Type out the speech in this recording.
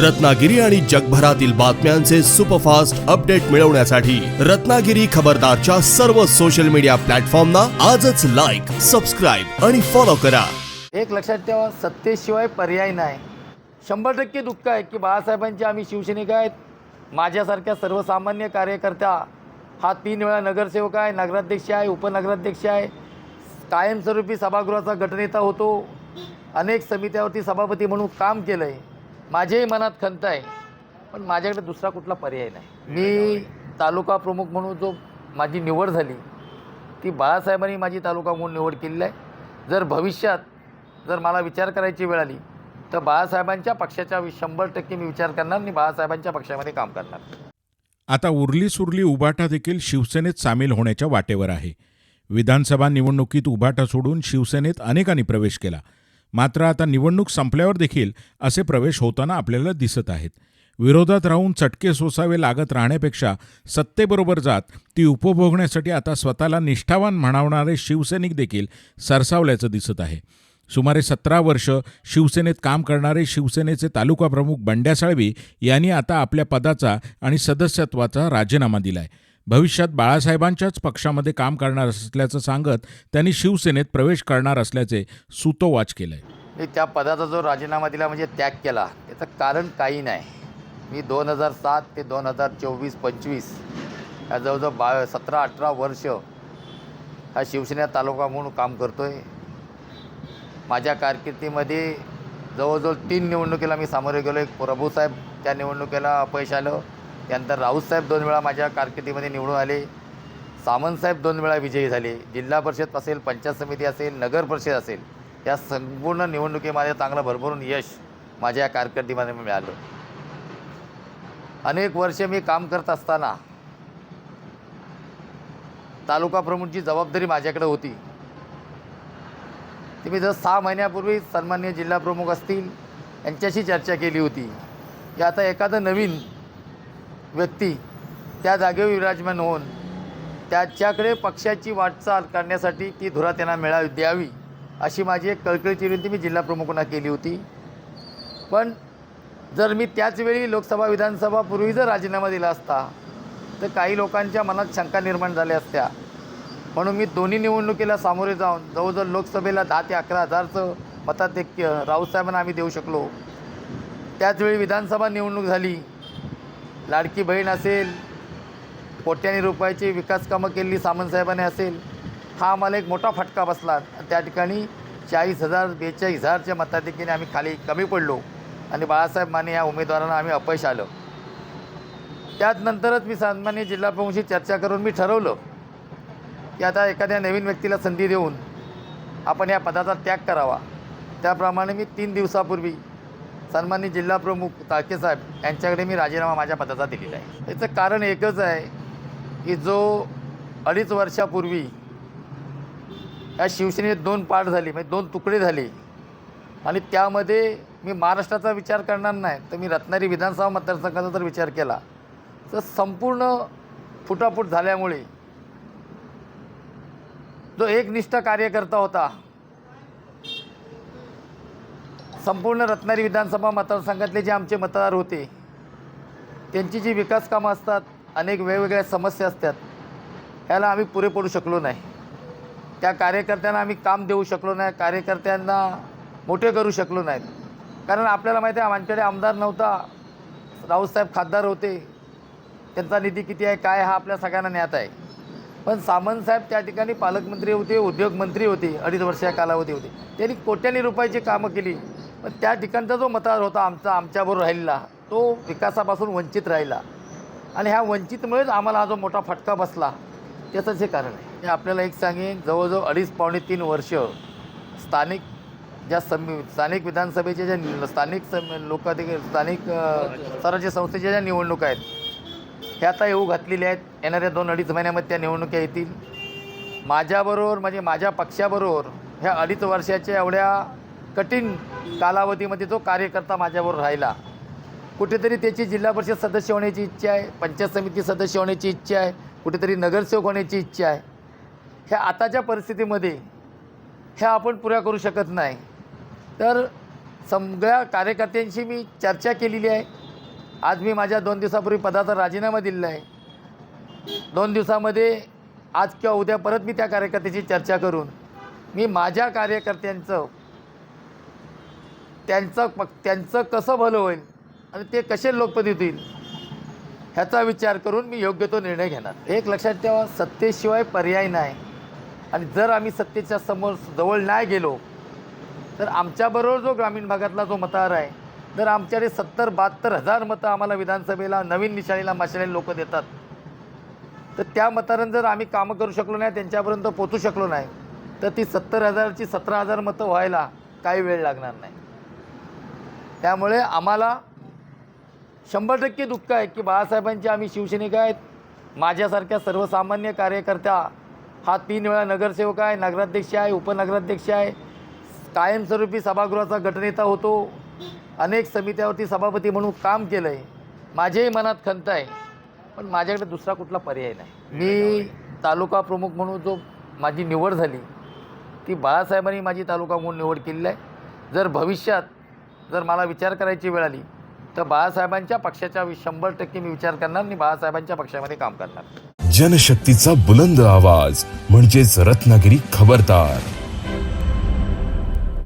रत्नागिरी आणि जगभरातील बातम्यांचे सुपरफास्ट अपडेट मिळवण्यासाठी रत्नागिरी खबरदारच्या सर्व सोशल मीडिया प्लॅटफॉर्मना आजच लाईक सबस्क्राईब आणि फॉलो करा. एक लक्षात ठेवा सत्तेशिवाय पर्याय नाही. शंभर टक्के दुःख आहे की बाळासाहेबांचे आम्ही शिवसैनिक आहेत. माझ्यासारख्या सर्वसामान्य कार्यकर्ता हा तीन वेळा नगरसेवक आहे नगराध्यक्ष आहे उपनगराध्यक्ष आहे. कायमस्वरूपी सभागृहाचा गटनेता होतो. अनेक समित्यावरती सभापती म्हणून काम केलं आहे माझ्याही मनात खंत आहे पण माझ्याकडे दुसरा कुठला पर्याय नाही. मी तालुका प्रमुख म्हणून जो माझी निवड झाली ती बाळासाहेबांनी माझी तालुका म्हणून निवड केलेली आहे. जर भविष्यात जर मला विचार करायची वेळ आली तर बाळासाहेबांच्या पक्षाच्या शंभर टक्के मी विचार करणार आणि बाळासाहेबांच्या पक्षामध्ये काम करणार. आता उरली सुरली उबाटा देखील शिवसेनेत सामील होण्याच्या वाटेवर आहे. विधानसभा निवडणुकीत उबाटा सोडून शिवसेनेत अनेकांनी प्रवेश केला. मात्र आता निवडणूक संपल्यावर देखील असे प्रवेश होताना आपल्याला दिसत आहेत. विरोधात राहून चटके सोसावे लागत राहण्यापेक्षा सत्तेबरोबर जात ती उपभोगण्यासाठी आता स्वतःला निष्ठावान म्हणावणारे शिवसैनिक देखील सरसावल्याचं दिसत आहे. सुमारे सतरा वर्ष शिवसेनेत काम करणारे शिवसेनेचे तालुका प्रमुख बंड्या साळवी यांनी आता आपल्या पदाचा आणि सदस्यत्वाचा राजीनामा दिलाय. भविष्यात बाळासाहेबांच्याच पक्षामध्ये काम करणार असल्याचं सांगत त्यांनी शिवसेनेत प्रवेश करणार असल्याचे सुतोवाच केलंय. मी त्या पदाचा जो राजीनामा दिला म्हणजे त्याग केला त्याचं कारण काही नाही. मी दोन हजार सात ते दोन हजार चोवीस पंचवीस या जवळजवळ बा सतरा अठरा वर्ष हा शिवसेना तालुका म्हणून काम करतो आहे माझ्या कारकिर्दीमध्ये जवळजवळ तीन निवडणुकीला मी सामोरे गेलो. एक प्रभूसाहेब त्या निवडणुकीला अपयश आलं. त्यानंतर राऊतसाहेब दोन वेळा माझ्या कारकिर्दीमध्ये निवडून आले. सामंतसाहेब दोन वेळा विजयी झाले. जिल्हा परिषद असेल पंचायत समिती असेल नगर परिषद असेल या संपूर्ण निवडणुकीमध्ये चांगलं भरभरून यश माझ्या या कारकिर्दीमध्ये मिळालं. अनेक वर्ष मी काम करत असताना तालुका प्रमुखची जबाबदारी माझ्याकडे होती. ती मी जर सहा महिन्यापूर्वी सन्मान्य जिल्हा प्रमुख असतील यांच्याशी चर्चा केली होती. की आता एखादं नवीन व्यक्ती त्या जागेवर विराजमान होऊन त्याच्याकडे पक्षाची वाटचाल करण्यासाठी ती धुरा त्यांना मिळावी द्यावी अशी माझी एक कळकळीची विनंती मी जिल्हाप्रमुखांना केली होती. पण जर मी त्याचवेळी लोकसभा विधानसभा पूर्वी जर राजीनामा दिला असता तर काही लोकांच्या मनात शंका निर्माण झाल्या असत्या. म्हणून मी दोन्ही निवडणुकीला सामोरे जाऊन जवळजवळ लोकसभेला दहा ते अकरा हजारचं मताधिक्य राऊतसाहेबांना आम्ही देऊ शकलो. त्याचवेळी विधानसभा निवडणूक झाली. लाडकी बहीण असेल कोट्यानी रुपयाची विकास कामं केलेली सामंतसाहेबांनी असेल हा आम्हाला एक मोठा फटका बसला. आणि त्या ठिकाणी चाळीस हजार बेचाळीस हजारच्या मताधिक्याने आम्ही खाली कमी पडलो आणि बाळासाहेब माने या उमेदवारांना आम्ही अपयश आलं. त्याचनंतरच मी सन्मान्य जिल्हाप्रमुखशी चर्चा करून मी ठरवलं की आता एखाद्या नवीन व्यक्तीला संधी देऊन आपण या पदाचा त्याग करावा. त्याप्रमाणे मी तीन दिवसापूर्वी सन्मान्य जिल्हा प्रमुख यांच्याकडे मी राजीनामा माझ्या पदाचा दिलेला आहे. याचं कारण एकच आहे की जो अडीच वर्षापूर्वी या शिवसेनेत दोन पाठ झाली म्हणजे दोन तुकडे झाले आणि त्यामध्ये मी महाराष्ट्राचा विचार करणार नाही तर मी रत्नागिरी विधानसभा मतदारसंघाचा जर विचार केला तर संपूर्ण फुटाफूट झाल्यामुळे जो एकनिष्ठ कार्यकर्ता होता संपूर्ण रत्नागिरी विधानसभा मतदारसंघातले जे आमचे मतदार होते त्यांची जी विकास कामं असतात अनेक वेगवेगळ्या समस्या असतात ह्याला आम्ही पुरे पडू शकलो नाही. त्या कार्यकर्त्यांना आम्ही काम देऊ शकलो नाही कार्यकर्त्यांना मोठे करू शकलो नाहीत कारण आपल्याला माहिती आहे आमच्याकडे आमदार नव्हता राऊतसाहेब खासदार होते त्यांचा निधी किती आहे काय हा आपल्या सगळ्यांना ज्ञात आहे. पण सामंतसाहेब त्या ठिकाणी पालकमंत्री होते उद्योगमंत्री होते अडीच वर्षा कालावधी होते त्यांनी कोट्यानी रुपयाची कामं केली. पण त्या ठिकाणचा जो मतदार होता आमचा आमच्याबरोबर राहिलेला तो विकासापासून वंचित राहिला. आणि ह्या वंचितमुळेच आम्हाला हा जो मोठा फटका बसला त्याचंच हे कारण आहे. हे आपल्याला एक सांगेन जवळजवळ अडीच पावणे तीन वर्ष स्थानिक ज्या सम स्थानिक विधानसभेच्या ज्या स्थानिक सम लोकाधिक स्थानिक स्वराज्य संस्थेच्या ज्या निवडणुका आहेत ह्या आता येऊ घातलेल्या आहेत. येणाऱ्या दोन अडीच महिन्यामध्ये त्या निवडणुका येतील. माझ्याबरोबर म्हणजे माझ्या पक्षाबरोबर ह्या अडीच वर्षाच्या एवढ्या कठीण कालावधीमध्ये जो कार्यकर्ता माझ्याबरोबर राहिला. कुठेतरी त्याची जिल्हा परिषद सदस्य होण्याची इच्छा आहे पंचायत समिती सदस्य होण्याची इच्छा आहे कुठेतरी नगरसेवक होण्याची इच्छा आहे. ह्या आताच्या परिस्थितीमध्ये ह्या आपण पुऱ्या करू शकत नाही. तर सगळ्या कार्यकर्त्यांशी मी चर्चा केलेली आहे. आज मी माझ्या दोन दिवसापूर्वी पदाचा राजीनामा दिलेला आहे. दोन दिवसामध्ये आज किंवा उद्या परत मी त्या कार्यकर्त्याची चर्चा करून मी माझ्या कार्यकर्त्यांचं त्यांचं प त्यांचं कसं भलं होईल आणि ते कसे लोकपती होतील ह्याचा विचार करून मी योग्य तो निर्णय घेणार. एक लक्षात ठेवा सत्तेशिवाय पर्याय नाही. आणि जर आम्ही सत्तेच्या समोर जवळ नाही गेलो तर आमच्याबरोबर जो ग्रामीण भागातला जो मतदार आहे जर आमच्याकडे सत्तर बहात्तर हजार मतं आम्हाला विधानसभेला नवीन निशाणीला माशाले लोक देतात. तर त्या मतानं जर आम्ही कामं करू शकलो नाही त्यांच्यापर्यंत पोचू शकलो नाही तर ती सत्तर हजारची सतरा हजार मतं व्हायला काही वेळ लागणार नाही. त्यामुळे आम्हाला शंभर टक्के दुःख आहे की बाळासाहेबांचे आम्ही शिवसैनिक आहेत. माझ्यासारख्या सर्वसामान्य कार्यकर्त्या हा तीन वेळा नगरसेवक आहे नगराध्यक्ष आहे उपनगराध्यक्ष आहे. कायमस्वरूपी सभागृहाचा गटनेता होतो. अनेक समित्यावरती सभापती म्हणून काम केलं आहे माझ्याही मनात खंत आहे. पण माझ्याकडे दुसरा कुठला पर्याय नाही. मी तालुका प्रमुख म्हणून जो माझी निवड झाली ती बाळासाहेबांनी माझी तालुका म्हणून निवड केलेली आहे. जर भविष्यात जर मला विचार करायची वेळ आली तर बाळासाहेबांच्या पक्षाच्या शंभर टक्के मी विचार करणार आणि बाळासाहेबांच्या पक्षामध्ये काम करणार. जनशक्तीचा बुलंद आवाज म्हणजेच रत्नागिरी खबरदार.